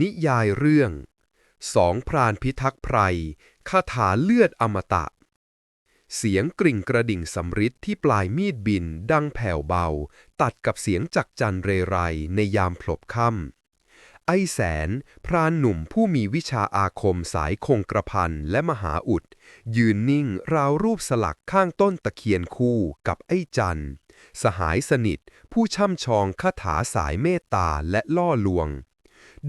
นิยายเรื่องสองพรานพิทักษ์ไพรคาถาเลือดอมตะ เสียงกริ่งกระดิ่งสำริดที่ปลายมีดบินดังแผ่วเบา ตัดกับเสียงจักจันเรไรในยามพลบค่ำไอแสน พรานหนุ่มผู้มีวิชาอาคมสายคงกระพันและมหาอุด ยืนนิ่งราวรูปสลักข้างต้นตะเคียนคู่กับไอจันสหายสนิท ผู้ช่ำชองคาถาสายเมตตาและล่อลวง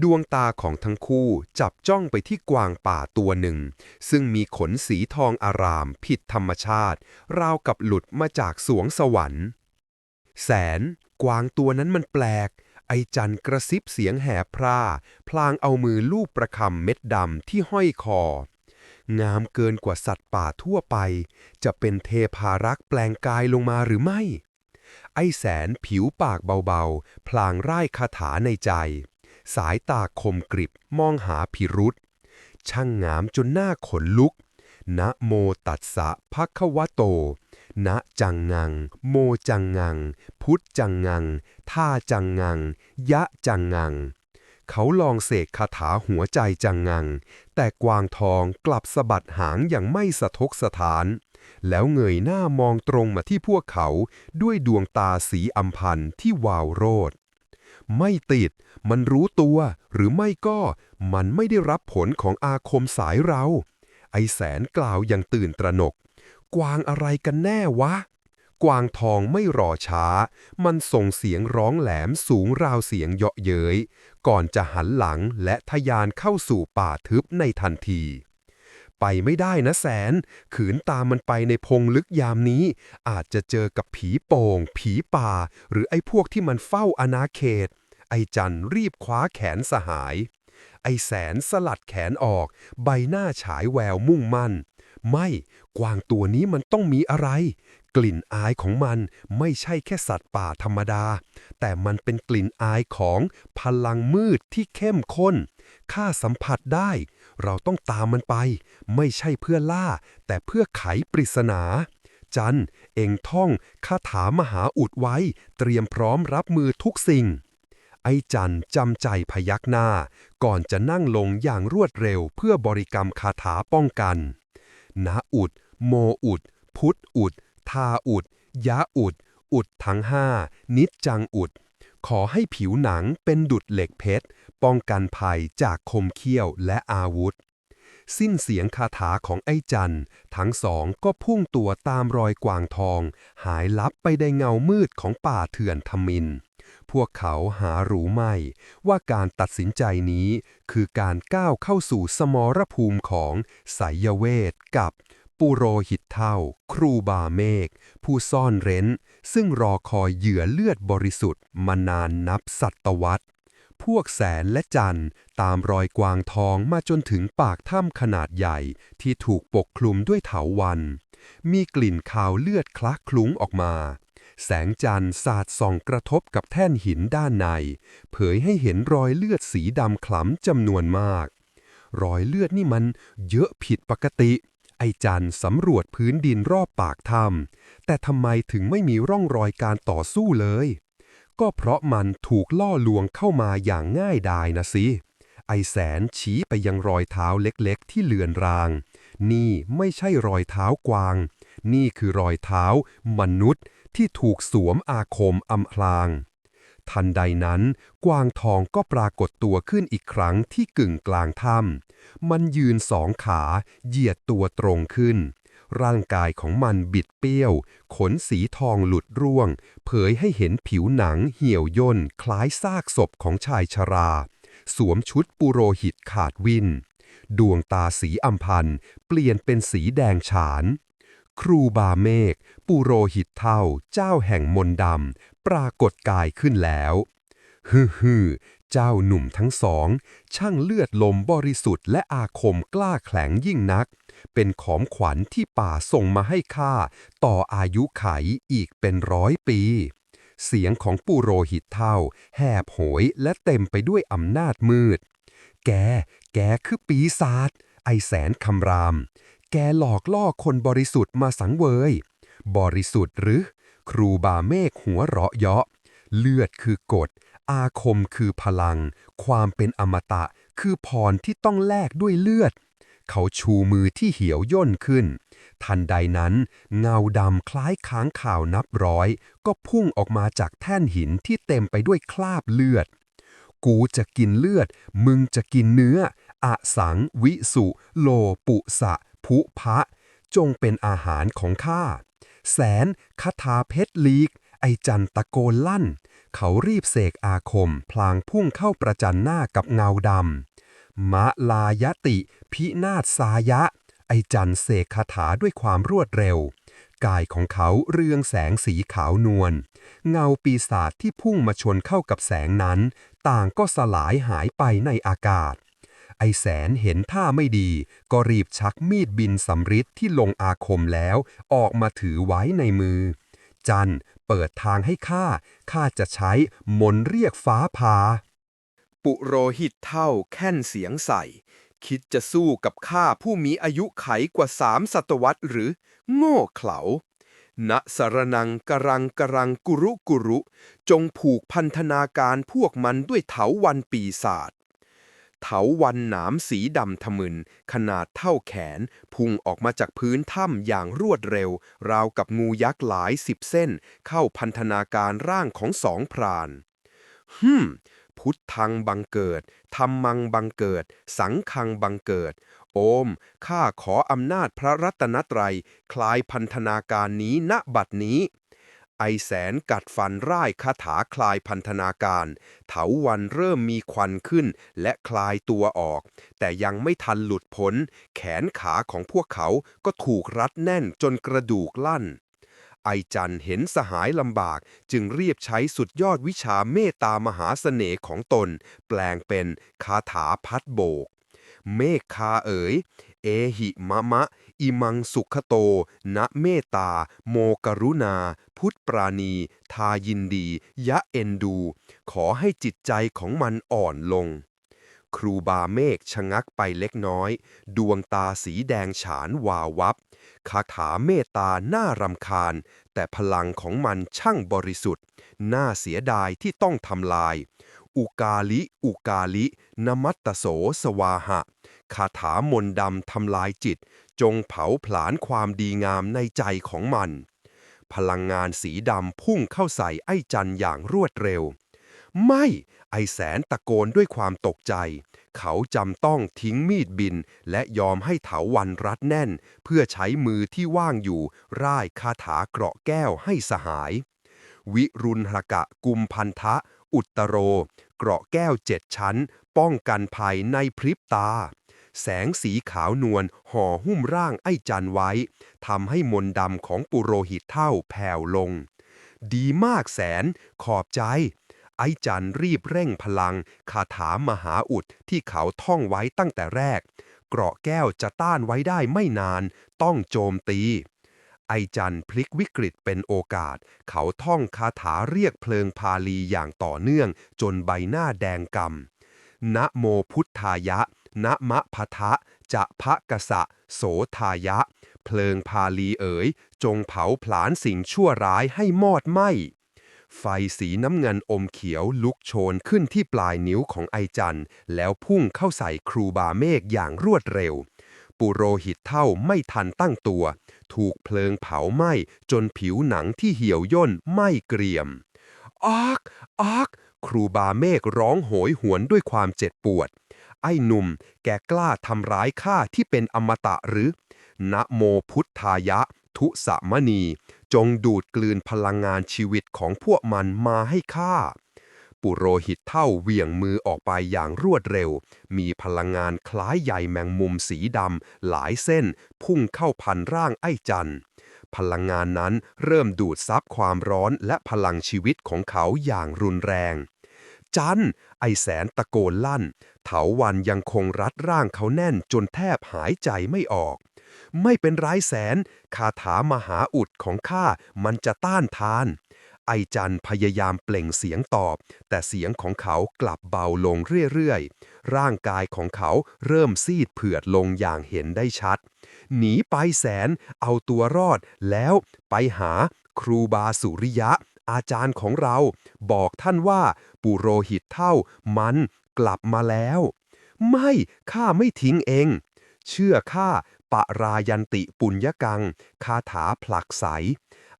ดวงตาของทั้งคู่จับจ้องไปที่กวางป่าตัวหนึ่ง ซึ่งมีขนสีทองอารามผิดธรรมชาติ ราวกับหลุดมาจากสวงสวรรค์ แสน กวางตัวนั้นมันแปลก ไอจันกระซิบเสียงแหบพร่า พลางเอามือลูบประคำเม็ดดำที่ห้อยคอ งามเกินกว่าสัตว์ป่าทั่วไป จะเป็นเทพารักษ์แปลงกายลงมาหรือไม่ไอแสนผิวปากเบาๆ พลางร่ายคาถาในใจ สายตาคมกริบมองหาพิรุษช่างงามจนหน้าขนลุก นะโมตัสสะภะคะวะโต นะจังงัง โมจังงัง พุทธจังงัง ท่าจังงัง ยะจังงัง เขาลองเสกคาถาหัวใจจังงัง แต่กวางทองกลับสะบัดหางอย่างไม่สะทกสถาน แล้วเงยหน้ามองตรงมาที่พวกเขาด้วยดวงตาสีอัมพันธ์ที่วาวโรด ไม่ติด มันรู้ตัว หรือไม่ก็มันไม่ได้รับผลของอาคมสายเรา ไอแสนกล่าวอย่างตื่นตระหนก กวางอะไรกันแน่วะ กวางทองไม่รอช้า มันส่งเสียงร้องแหลมสูงราวเสียงเยาะเย้ย ก่อนจะหันหลังและทะยานเข้าสู่ป่าทึบในทันทีไปไม่ได้นะแสน ขืนตามมันไปในพงลึกยามนี้ อาจจะเจอกับผีโป่ง ผีป่า หรือไอ้พวกที่มันเฝ้าอาณาเขต ไอจันรีบคว้าแขนสหาย ไอแสนสลัดแขนออก ใบหน้าฉายแววมุ่งมั่น ไม่กวางตัวนี้มันต้องมีอะไร กลิ่นอายของมันไม่ใช่แค่สัตว์ป่าธรรมดา แต่มันเป็นกลิ่นอายของพลังมืดที่เข้มข้นข้าสัมผัสได้ เราต้องตามมันไป ไม่ใช่เพื่อล่า แต่เพื่อไขปริศนา จัน เองท่องคาถามหาอุดไว้ เตรียมพร้อมรับมือทุกสิ่ง ไอ้จันจำใจพยักหน้า ก่อนจะนั่งลงอย่างรวดเร็วเพื่อบริกรรมคาถาป้องกัน นะอุด โมอุด พุทธอุด ทาอุด ยะอุด อุดทั้งห้า นิจจังอุด ขอให้ผิวหนังเป็นดุดเหล็กเพชร ป้องกันภัยจากคมเขี้ยวและอาวุธ สิ้นเสียงคาถาของไอ้จันทั้งสองก็พุ่งตัวตามรอยกวางทอง หายลับไปในเงามืดของป่าเถื่อนทมิน พวกเขาหารู้ไม่ ว่าการตัดสินใจนี้คือการก้าวเข้าสู่สมรภูมิของไสยเวทกับปุโรหิตเท่า ครูบาเมฆผู้ซ่อนเร้น ซึ่งรอคอยเหยื่อเลือดบริสุทธิ์มานานนับศตวรรษพวกแสนและจันทร์ตามรอยกวางทองมาจนถึงปากถ้ำขนาดใหญ่ที่ถูกปกคลุมด้วยเถาวัน มีกลิ่นคาวเลือดคละคลุ้งออกมา แสงจันทร์สาดส่องกระทบกับแท่นหินด้านใน เผยให้เห็นรอยเลือดสีดำคล้ำจำนวนมาก รอยเลือดนี่มันเยอะผิดปกติ ไอจันสำรวจพื้นดินรอบปากถ้ำแต่ทำไมถึงไม่มีร่องรอยการต่อสู้เลย ก็เพราะมันถูกล่อลวงเข้ามาอย่างง่ายดายนะสิไอแสนชี้ไปยังรอยเท้าเล็กๆ ที่เลือนราง นี่ไม่ใช่รอยเท้ากวาง นี่คือรอยเท้ามนุษย์ ที่ถูกสวมอาคมอำพราง ทันใดนั้น กวางทองก็ปรากฏตัวขึ้นอีกครั้งที่กึ่งกลางถ้ำมันยืนสองขาเหยียดตัวตรงขึ้น ร่างกายของมันบิดเปี้ยว ขนสีทองหลุดร่วง เผยให้เห็นผิวหนังเหี่ยวย่นคล้ายซากศพของชายชรา สวมชุดปุโรหิตขาดวินดวงตาสีอัมพันเปลี่ยนเป็นสีแดงฉาน ครูบาเมฆปุโรหิตเท่า เจ้าแห่งมนต์ดำปรากฏกายขึ้นแล้วฮือฮือเจ้าหนุ่มทั้งสอง ช่างเลือดลมบริสุทธิ์และอาคมกล้าแข็งยิ่งนัก เป็นของขวัญที่ป่าส่งมาให้ข้าต่ออายุไขอีกเป็นร้อยปี เสียงของปุโรหิตเท่า แหบโหยและเต็มไปด้วยอำนาจมืด แก แกคือปีศาจไอแสนคำราม แกหลอกล่อคนบริสุทธิ์มาสังเวย บริสุทธิ์หรือ ครูบาเมฆหัวเราะเยาะ เลือดคือกฎ อาคมคือพลัง ความเป็นอมตะคือพรที่ต้องแลกด้วยเลือด เขาชูมือที่เหี่ยวย่นขึ้น ทันใดนั้น เงาดำคล้ายค้างข่าวนับร้อย ก็พุ่งออกมาจากแท่นหินที่เต็มไปด้วยคราบเลือด กูจะกินเลือด มึงจะกินเนื้ออะสัง วิสุ โลปุสะ พุพะ จงเป็นอาหารของข้า แสนคาถาเพชรลีก ไอจันตะโกนลั่น เขารีบเสกอาคม พลางพุ่งเข้าประจันหน้ากับเงาดำมะลายติ พินาศสายะ ไอจันเสกคาถาด้วยความรวดเร็ว กายของเขาเรืองแสงสีขาวนวล เงาปีศาจที่พุ่งมาชนเข้ากับแสงนั้น ต่างก็สลายหายไปในอากาศ ไอแสนเห็นท่าไม่ดี ก็รีบชักมีดบินสำริดที่ลงอาคมแล้ว ออกมาถือไว้ในมือ จันเปิดทางให้ข้า ข้าจะใช้มนเรียกฟ้าพา ปุโรหิตเท่าแค่นเสียงใส่ คิดจะสู้กับข้าผู้มีอายุไขกว่าสามศตวรรษหรือ โง่เขลาณสารนังกรังกรังกุรุกุรุ จงผูกพันธนาการพวกมันด้วยเถาวันปีศาจ เถาวันหนามสีดำทะมึน ขนาดเท่าแขน พุ่งออกมาจากพื้นถ้ำอย่างรวดเร็ว ราวกับงูยักษ์หลายสิบเส้น เข้าพันธนาการร่างของสองพรานฮึมพุทธังบังเกิดธรรมังบังเกิด สังฆังบังเกิด โอม ข้าขออำนาจพระรัตนตรัย คลายพันธนาการนี้ณบัดนี้ ไอแสนกัดฟันร่ายคาถาคลายพันธนาการ เถาวันเริ่มมีควันขึ้นและคลายตัวออก แต่ยังไม่ทันหลุดพ้น แขนขาของพวกเขาก็ถูกรัดแน่นจนกระดูกลั่น ไอจันเห็นสหายลำบากจึงรีบใช้สุดยอดวิชาเมตตามหาเสน่ห์ของตน แปลงเป็นคาถาพัดโบก เมฆคาเอ๋ย เอหิมะมะ อิมังสุขโตณเมตตา โมกรุณา พุทธปราณี ทายินดี ยะเอ็นดู ขอให้จิตใจของมันอ่อนลง ครูบาเมฆชะงักไปเล็กน้อย ดวงตาสีแดงฉานวาววับ คาถาเมตตาน่ารำคาญ แต่พลังของมันช่างบริสุทธิ์ น่าเสียดายที่ต้องทำลาย อุกาลิ อุกาลิ นมัตตโสสวาหะ คาถามนดำทำลายจิต จงเผาผลาญความดีงามในใจของมัน พลังงานสีดำพุ่งเข้าใส่ไอ้จันอย่างรวดเร็ว ไม่ไอแสนตะโกนด้วยความตกใจ เขาจำต้องทิ้งมีดบิน และยอมให้เถาวันรัดแน่น เพื่อใช้มือที่ว่างอยู่ร่ายคาถาเกราะแก้วให้สหาย วิรุณหกะกุมพันธะ อุตตโร เกราะแก้วเจ็ดชั้น ป้องกันภัยในพริบตา แสงสีขาวนวลห่อหุ้มร่างไอ้จันไว้ทำให้มนดำของปุโรหิตเท่าแผ่วลง ดีมากแสนขอบใจ ไอ้จันรีบเร่งพลังคาถามหาอุดที่เขาท่องไว้ตั้งแต่แรก เกราะแก้วจะต้านไว้ได้ไม่นาน ต้องโจมตีไอจันพลิกวิกฤตเป็นโอกาส เขาท่องคาถาเรียกเพลิงพาลีอย่างต่อเนื่อง จนใบหน้าแดงกำนะโมพุทธายะ นะมะพะทะ จะพะกะสะ โสทายะ เพลิงพาลีเอ๋ย จงเผาผลาญสิ่งชั่วร้ายให้มอดไหม้ ไฟสีน้ำเงินอมเขียวลุกโชนขึ้นที่ปลายนิ้วของไอจันแล้วพุ่งเข้าใส่ครูบาเมฆอย่างรวดเร็ว ปุโรหิตเท่าไม่ทันตั้งตัว ถูกเพลิงเผาไหม้จนผิวหนังที่เหี่ยวย่นไหม้เกรียมอากอากครูบาเมฆร้องโหยหวนด้วยความเจ็บปวด ไอ้หนุ่ม แกกล้าทำร้ายข้าที่เป็นอมตะหรือ นะโมพุทธายะ ทุสมณี จงดูดกลืนพลังงานชีวิตของพวกมันมาให้ข้า ปุโรหิตเท่าเหวี่ยงมือออกไปอย่างรวดเร็ว มีพลังงานคล้ายใยแมงมุมสีดำหลายเส้น พุ่งเข้าพันร่างไอ้จันพลังงานนั้นเริ่มดูดซับความร้อนและพลังชีวิตของเขาอย่างรุนแรง จันไอแสนตะโกนลั่น เถาวันยังคงรัดร่างเขาแน่นจนแทบหายใจไม่ออก ไม่เป็นไรแสน คาถามหาอุดของข้ามันจะต้านทาน ไอจันพยายามเปล่งเสียงตอบ แต่เสียงของเขากลับเบาลงเรื่อยๆ ร่างกายของเขาเริ่มซีดเผือดลงอย่างเห็นได้ชัด หนีไปแสน เอาตัวรอด แล้วไปหาครูบาสุริยะอาจารย์ของเรา บอกท่านว่า ปุโรหิตเท่ามันกลับมาแล้ว ไม่ข้าไม่ทิ้งเอง เชื่อข้าปะรายันติปุญญกัง คาถาผลักใส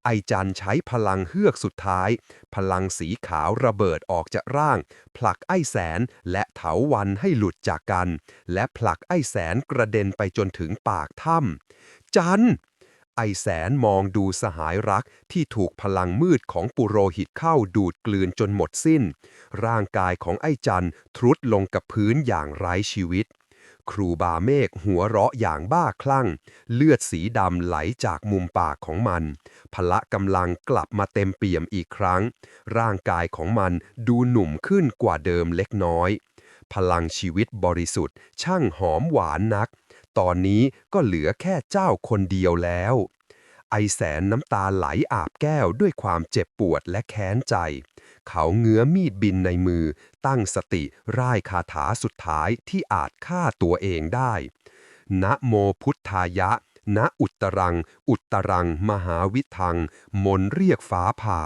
ไอจันใช้พลังเฮือกสุดท้าย พลังสีขาวระเบิดออกจากร่าง ผลักไอแสนและเถาวันให้หลุดจากกัน และผลักไอแสนกระเด็นไปจนถึงปากถ้ำจัน ไอแสนมองดูสหายรักที่ถูกพลังมืดของปุโรหิตเข้าดูดกลืนจนหมดสิ้น ร่างกายของไอจันทรุดลงกับพื้นอย่างไร้ชีวิต ครูบาเมฆหัวเราะอย่างบ้าคลั่ง เลือดสีดำไหลจากมุมปากของมัน พละกำลังกลับมาเต็มเปี่ยมอีกครั้ง ร่างกายของมันดูหนุ่มขึ้นกว่าเดิมเล็กน้อย พลังชีวิตบริสุทธิ์ช่างหอมหวานนัก ตอนนี้ก็เหลือแค่เจ้าคนเดียวแล้ว ไอแสนน้ำตาไหลอาบแก้วด้วยความเจ็บปวดและแค้นใจ เขาเงื้อมีดบินในมือ ตั้งสติร่ายคาถาสุดท้ายที่อาจฆ่าตัวเองได้ นะโมพุทธายะ ณอุตรัง อุตรัง มหาวิทัง มนเรียกฟ้าผ่า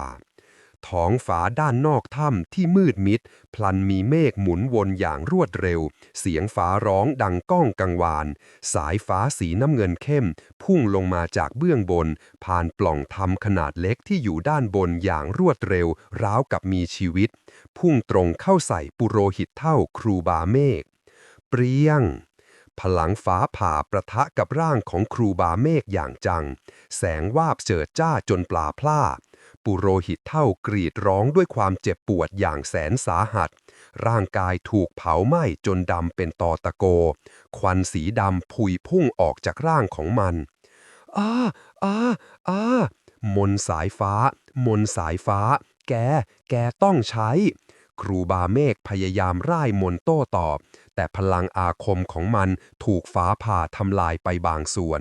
ท้องฟ้าด้านนอกถ้ำที่มืดมิด พลันมีเมฆหมุนวนอย่างรวดเร็ว เสียงฟ้าร้องดังก้องกังวาน สายฟ้าสีน้ำเงินเข้ม พุ่งลงมาจากเบื้องบน ผ่านปล่องทำขนาดเล็กที่อยู่ด้านบนอย่างรวดเร็ว ราวกับมีชีวิต พุ่งตรงเข้าใส่ปุโรหิตเท่าครูบาเมฆเปรี้ยงพลังฟ้าผ่าประทะกับร่างของครูบาเมฆอย่างจัง แสงวาบเจิดจ้าจนปลาพล่า ปุโรหิตเท่ากรีดร้องด้วยความเจ็บปวดอย่างแสนสาหัส ร่างกายถูกเผาไหม้จนดำเป็นตอตะโก ควันสีดำพุยพุ่งออกจากร่างของมันอ้าอ้าอ้ามนสายฟ้า มนสายฟ้า แก แกต้องใช้ ครูบาเมฆพยายามร่ายมนโต้ตอบ แต่พลังอาคมของมันถูกฟ้าผ่าทำลายไปบางส่วน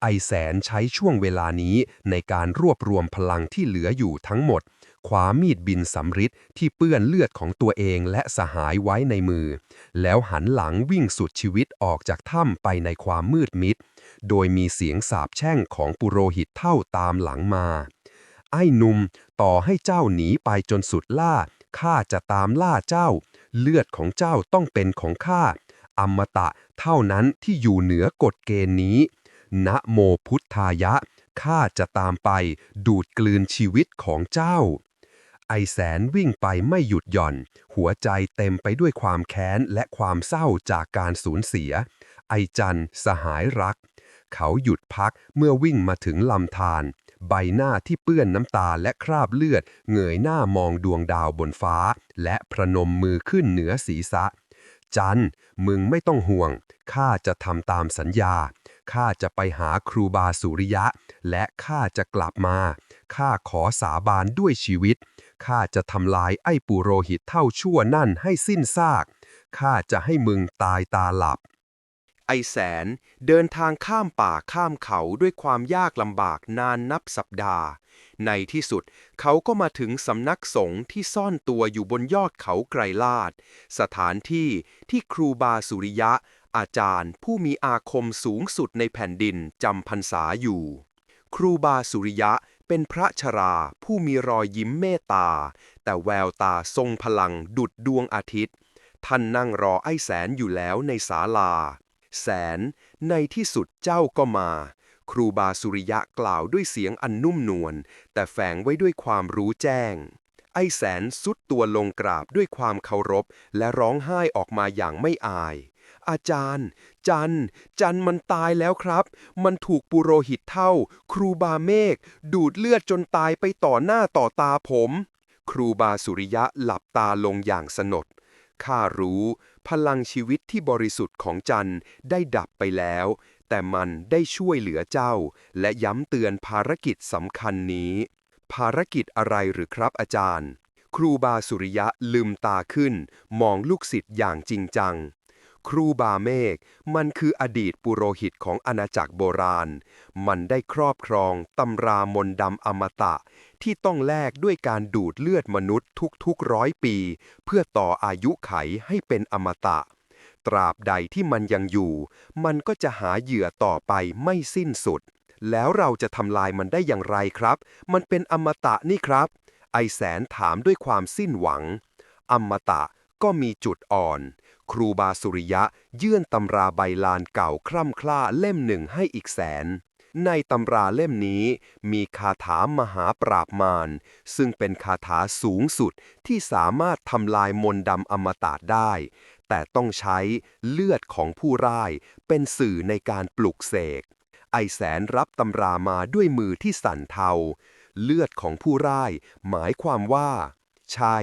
ไอแสนใช้ช่วงเวลานี้ในการรวบรวมพลังที่เหลืออยู่ทั้งหมดคว้ามีดบินสำริดที่เปื้อนเลือดของตัวเองและสหายไว้ในมือ แล้วหันหลังวิ่งสุดชีวิตออกจากถ้ำไปในความมืดมิด โดยมีเสียงสาบแช่งของปุโรหิตเท่าตามหลังมา ไอ้หนุ่มต่อให้เจ้าหนีไปจนสุดล่าข้าจะตามล่าเจ้า เลือดของเจ้าต้องเป็นของข้าอมตะเท่านั้นที่อยู่เหนือกฎเกณฑ์นี้ นะโมพุทธายะ ข้าจะตามไป ดูดกลืนชีวิตของเจ้า ไอแสนวิ่งไปไม่หยุดหย่อน หัวใจเต็มไปด้วยความแค้นและความเศร้าจากการสูญเสีย ไอจันสหายรัก เขาหยุดพักเมื่อวิ่งมาถึงลำธารใบหน้าที่เปื้อนน้ำตาและคราบเลือด เงยหน้ามองดวงดาวบนฟ้า และพระนมมือขึ้นเหนือศีรษะ จันมึงไม่ต้องห่วง ข้าจะทำตามสัญญา ข้าจะไปหาครูบาสุริยะ และข้าจะกลับมา ข้าขอสาบานด้วยชีวิต ข้าจะทำลายไอ้ปุโรหิตเท่าชั่วนั่นให้สิ้นซาก ข้าจะให้มึงตายตาหลับ ไอแสนเดินทางข้ามป่าข้ามเขาด้วยความยากลำบากนานนับสัปดาห์ ในที่สุดเขาก็มาถึงสำนักสงฆ์ที่ซ่อนตัวอยู่บนยอดเขาไกรลาด สถานที่ที่ครูบาสุริยะ อาจารย์ผู้มีอาคมสูงสุดในแผ่นดินจำพรรษาอยู่ ครูบาสุริยะเป็นพระชราผู้มีรอยยิ้มเมตตา แต่แววตาทรงพลังดุดดวงอาทิตย์ ท่านนั่งรอไอ้แสนอยู่แล้วในศาลา แสนในที่สุดเจ้าก็มา ครูบาสุริยะกล่าวด้วยเสียงอันนุ่มนวลแต่แฝงไว้ด้วยความรู้แจ้ง ไอ้แสนสุดตัวลงกราบด้วยความเคารพ และร้องไห้ออกมาอย่างไม่อาย อาจารย์ จัน จันมันตายแล้วครับ มันถูกปุโรหิตเท่า ครูบาเมฆดูดเลือดจนตายไปต่อหน้าต่อตาผม ครูบาสุริยะหลับตาลงอย่างสนดข้ารู้ พลังชีวิตที่บริสุทธิ์ของจันได้ดับไปแล้ว แต่มันได้ช่วยเหลือเจ้า และย้ำเตือนภารกิจสำคัญนี้ ภารกิจอะไรหรือครับอาจารย์ ครูบาสุริยะลืมตาขึ้น มองลูกศิษย์อย่างจริงจัง ครูบาเมฆมันคืออดีตปุโรหิตของอาณาจักรโบราณ มันได้ครอบครองตำรามนดำอมตะ ที่ต้องแลกด้วยการดูดเลือดมนุษย์ทุกๆร้อยปี เพื่อต่ออายุไขให้เป็นอมตะ ตราบใดที่มันยังอยู่ มันก็จะหาเหยื่อต่อไปไม่สิ้นสุด แล้วเราจะทำลายมันได้อย่างไรครับ มันเป็นอมตะนี่ครับ ไอแสนถามด้วยความสิ้นหวัง อมตะก็มีจุดอ่อน ครูบาสุริยะ ยื่นตำราใบลานเก่าคร่ำคล้าเล่มหนึ่งให้อีกแสน ในตำราเล่มนี้มีคาถามหาปราบมารซึ่งเป็นคาถาสูงสุดที่สามารถทำลายมนต์ดำอมตะได้ แต่ต้องใช้เลือดของผู้ร่ายเป็นสื่อในการปลุกเสก ไอแสนรับตำรามาด้วยมือที่สั่นเทา เลือดของผู้ร่ายหมายความว่าใช่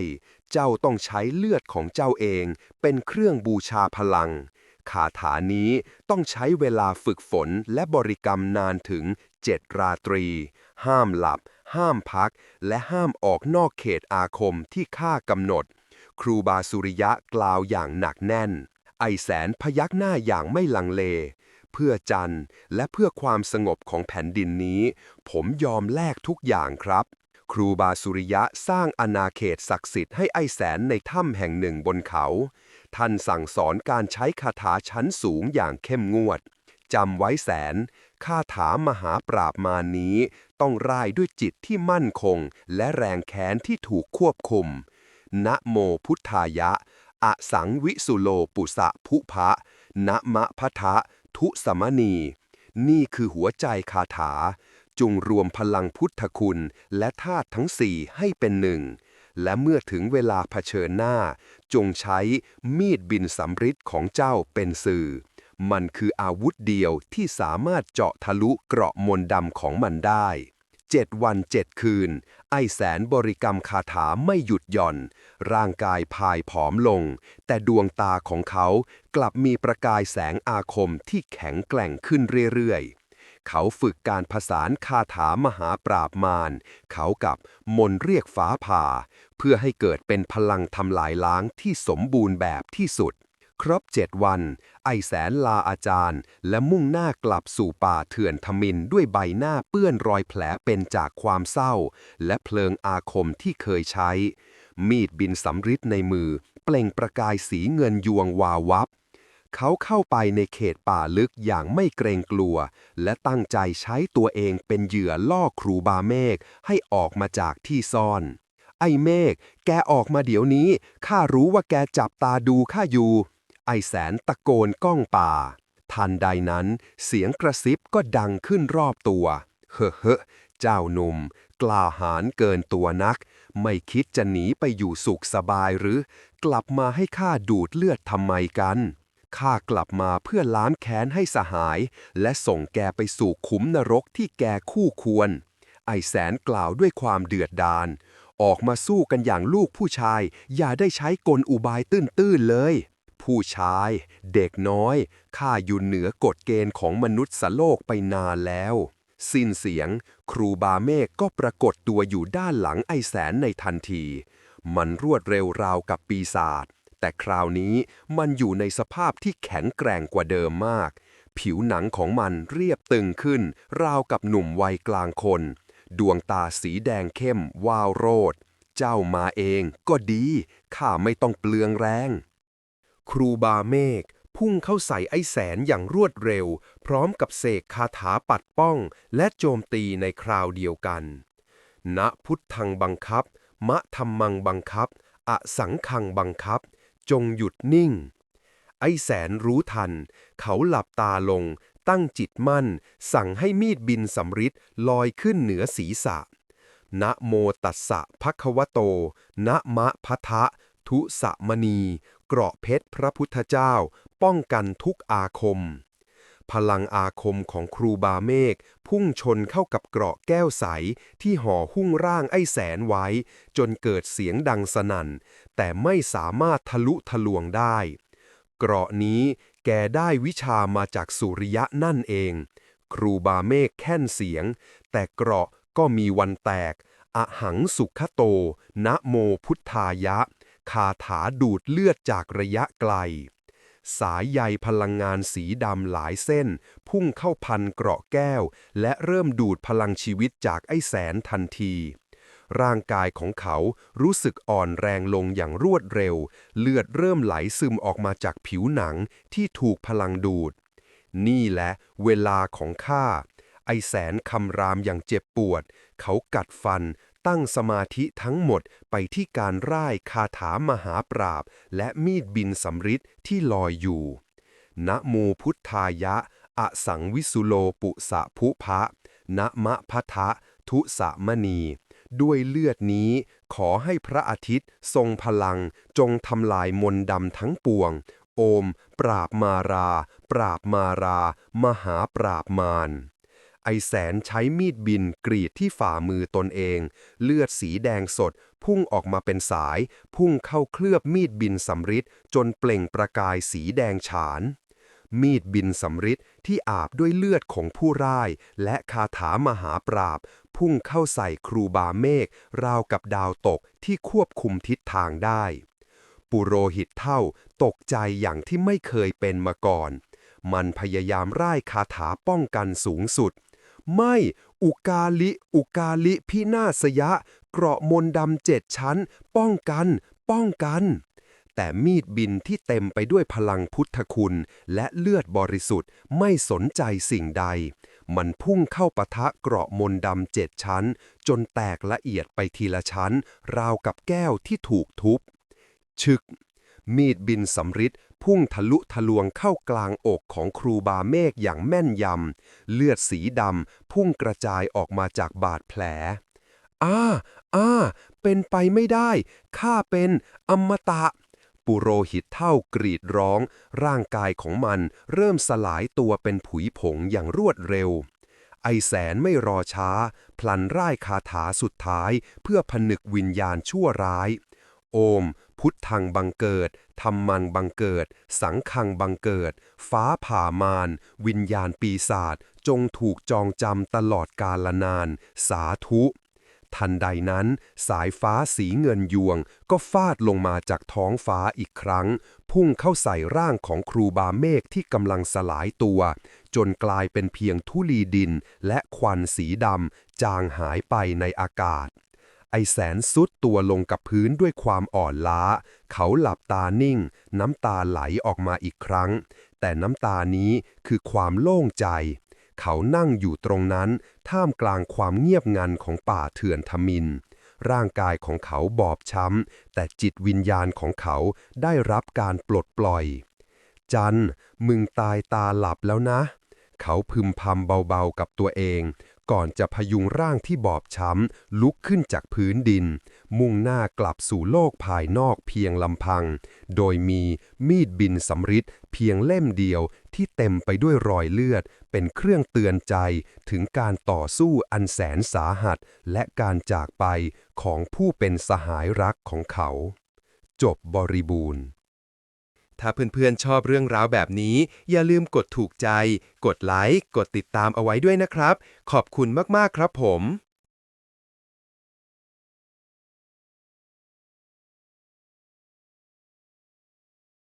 เจ้าต้องใช้เลือดของเจ้าเองเป็นเครื่องบูชาพลัง คาถานี้ต้องใช้เวลาฝึกฝนและบริกรรมนานถึงเจ็ดราตรี ห้ามหลับ ห้ามพัก และห้ามออกนอกเขตอาคมที่ข้ากำหนด ครูบาสุริยะกล่าวอย่างหนักแน่น ไอแสนพยักหน้าอย่างไม่ลังเล เพื่อจันและเพื่อความสงบของแผ่นดินนี้ ผมยอมแลกทุกอย่างครับ ครูบาสุริยะสร้างอาณาเขตศักดิ์สิทธิ์ให้ไอแสนในถ้ำแห่งหนึ่งบนเขา ท่านสั่งสอนการใช้คาถาชั้นสูงอย่างเข้มงวด จำไว้แสน คาถามหาปราบมานี้ ต้องร่ายด้วยจิตที่มั่นคง และแรงแค้นที่ถูกควบคุม นะโมพุทธายะ อสังวิสุโลปุสะภุพะนะมะพะทะ ทุสมณี นี่คือหัวใจคาถา จุงรวมพลังพุทธคุณและธาตุทั้งสี่ให้เป็นหนึ่ง และเมื่อถึงเวลาเผชิญหน้า จงใช้มีดบินสำริดของเจ้าเป็นสื่อ มันคืออาวุธเดียวที่สามารถเจาะทะลุเกราะมนดำของมันได้เจ็ดวันเจ็ดคืน ไอแสนบริกรรมคาถาไม่หยุดหย่อน ร่างกายพายผอมลง แต่ดวงตาของเขากลับมีประกายแสงอาคมที่แข็งแกร่งขึ้นเรื่อยๆ เขาฝึกการผสานคาถามหาปราบมาร เขากับมนเรียกฟ้าผ่า เพื่อให้เกิดเป็นพลังทำลายล้างที่สมบูรณ์แบบที่สุด ครบเจ็ดวัน ไอแสนลาอาจารย์ และมุ่งหน้ากลับสู่ป่าเถื่อนทมินด้วยใบหน้าเปื้อนรอยแผลเป็นจากความเศร้า และเพลิงอาคมที่เคยใช้ มีดบินสำริดในมือ เปล่งประกายสีเงินยวงวาวับ เขาเข้าไปในเขตป่าลึกอย่างไม่เกรงกลัว และตั้งใจใช้ตัวเองเป็นเหยื่อล่อครูบาเมฆให้ออกมาจากที่ซ่อน ไอ้เมฆแกออกมาเดี๋ยวนี้ ข้ารู้ว่าแกจับตาดูข้าอยู่ ไอแสนตะโกนก้องป่า ทันใดนั้น เสียงกระซิบก็ดังขึ้นรอบตัว เฮ้เฮ้เจ้าหนุ่ม กล้าหาญเกินตัวนัก ไม่คิดจะหนีไปอยู่สุขสบายหรือ กลับมาให้ข้าดูดเลือดทำไมกัน ข้ากลับมาเพื่อล้างแค้นให้สหาย และส่งแกไปสู่ขุมนรกที่แกคู่ควร ไอแสนกล่าวด้วยความเดือดดาล ออกมาสู้กันอย่างลูกผู้ชาย อย่าได้ใช้กลอุบายตื้นๆเลย ผู้ชาย เด็กน้อย ข้าอยู่เหนือกฎเกณฑ์ของมนุษย์สโลกไปนานแล้ว สิ้นเสียง ครูบาเมฆก็ปรากฏตัวอยู่ด้านหลังไอแสนในทันที มันรวดเร็วราวกับปีศาจ แต่คราวนี้มันอยู่ในสภาพที่แข็งแกร่งกว่าเดิมมาก ผิวหนังของมันเรียบตึงขึ้น ราวกับหนุ่มวัยกลางคน ดวงตาสีแดงเข้ม วาวโรด เจ้ามาเองก็ดี ข้าไม่ต้องเปลืองแรง ครูบาเมฆพุ่งเข้าใส่ไอ้แสนอย่างรวดเร็ว พร้อมกับเสกคาถาปัดป้อง และโจมตีในคราวเดียวกัน ณพุทธังบังคับ มะธรรมังบังคับ อสังคังบังคับ จงหยุดนิ่ง ไอแสนรู้ทัน เขาหลับตาลง ตั้งจิตมั่น สั่งให้มีดบินสำริดลอยขึ้นเหนือศีรษะ นะโมตัสสะภะคะวะโต นะมะพะทะ ทุสะมณี เกราะเพชรพระพุทธเจ้า ป้องกันทุกอาคม พลังอาคมของครูบาเมฆพุ่งชนเข้ากับเกราะแก้วใสที่ห่อหุ้งร่างไอ้แสนไว้ จนเกิดเสียงดังสนั่น แต่ไม่สามารถทะลุทะลวงได้ เกราะนี้แกได้วิชามาจากสุริยะนั่นเอง ครูบาเมฆแค่นเสียง แต่เกราะก็มีวันแตก อหังสุขโต นะโมพุทธายะ คาถาดูดเลือดจากระยะไกล สายใยพลังงานสีดำหลายเส้น พุ่งเข้าพันเกราะแก้ว และเริ่มดูดพลังชีวิตจากไอ้แสนทันที ร่างกายของเขารู้สึกอ่อนแรงลงอย่างรวดเร็ว เลือดเริ่มไหลซึมออกมาจากผิวหนังที่ถูกพลังดูด นี่แหละเวลาของข้า ไอแสนคำรามอย่างเจ็บปวด เขากัดฟันตั้งสมาธิทั้งหมดไปที่การร่ายคาถามหาปราบ และมีดบินสำริดที่ลอยอยู่นะโมพุทธายะ อสังวิสุโลปุสะภุพะนะมะพะทะ ทุสะมณี ด้วยเลือดนี้ ขอให้พระอาทิตย์ทรงพลัง จงทำลายมนดำทั้งปวง โอม ปราบมารา ปราบมารา มหาปราบมารไอแสนใช้มีดบินกรีดที่ฝ่ามือตนเอง เลือดสีแดงสด พุ่งออกมาเป็นสาย พุ่งเข้าเคลือบมีดบินสำริดจนเปล่งประกายสีแดงฉาน มีดบินสำริดที่อาบด้วยเลือดของผู้ร่าย และคาถามหาปราบ พุ่งเข้าใส่ครูบาเมฆราวกับดาวตกที่ควบคุมทิศทางได้ ปุโรหิตเท่าตกใจอย่างที่ไม่เคยเป็นมาก่อน มันพยายามร่ายคาถาป้องกันสูงสุด ไม่อุกาลิ อุกาลิพินาศยะ เกราะมนดำเจ็ดชั้น ป้องกัน ป้องกัน แต่มีดบินที่เต็มไปด้วยพลังพุทธคุณ และเลือดบริสุทธิ์ไม่สนใจสิ่งใด มันพุ่งเข้าปะทะเกราะมนดำเจ็ดชั้น จนแตกละเอียดไปทีละชั้น ราวกับแก้วที่ถูกทุบ ชึก มีดบินสำริดพุ่งทะลุทะลวงเข้ากลางอกของครูบาเมฆอย่างแม่นยำ เลือดสีดำพุ่งกระจายออกมาจากบาดแผลอ้าอ้าเป็นไปไม่ได้ ข้าเป็นอมตะ ปุโรหิตเท่ากรีดร้อง ร่างกายของมันเริ่มสลายตัวเป็นผุยผงอย่างรวดเร็ว ไอแสนไม่รอช้า พลันร่ายคาถาสุดท้าย เพื่อผนึกวิญญาณชั่วร้าย โอม พุทธังบังเกิดธรรมังบังเกิด สังฆังบังเกิด ฟ้าผ่ามารวิญญาณปีศาจจงถูกจองจำตลอดกาลนาน สาธุ ทันใดนั้น สายฟ้าสีเงินยวง ก็ฟาดลงมาจากท้องฟ้าอีกครั้ง พุ่งเข้าใส่ร่างของครูบาเมฆที่กำลังสลายตัว จนกลายเป็นเพียงธุลีดินและควันสีดำจางหายไปในอากาศ ไอแสนสุดตัวลงกับพื้นด้วยความอ่อนล้า เขาหลับตานิ่ง น้ำตาไหลออกมาอีกครั้ง แต่น้ำตานี้คือความโล่งใจ เขานั่งอยู่ตรงนั้น ท่ามกลางความเงียบงันของป่าเถื่อนทมิน ร่างกายของเขาบอบช้ำ แต่จิตวิญญาณของเขาได้รับการปลดปล่อย จัน มึงตายตาหลับแล้วนะ เขาพึมพำเบาๆกับตัวเอง ก่อนจะพยุงร่างที่บอบช้ำลุกขึ้นจากพื้นดิน มุ่งหน้ากลับสู่โลกภายนอกเพียงลำพัง โดยมีมีดบินสำริดเพียงเล่มเดียวที่เต็มไปด้วยรอยเลือด เป็นเครื่องเตือนใจถึงการต่อสู้อันแสนสาหัส และการจากไปของผู้เป็นสหายรักของเขา จบบริบูรณ์ถ้าเพื่อนๆชอบเรื่องราวแบบนี้ อย่าลืมกดถูกใจ กดไลค์ กดติดตามเอาไว้ด้วยนะครับ ขอบคุณมากๆครับผม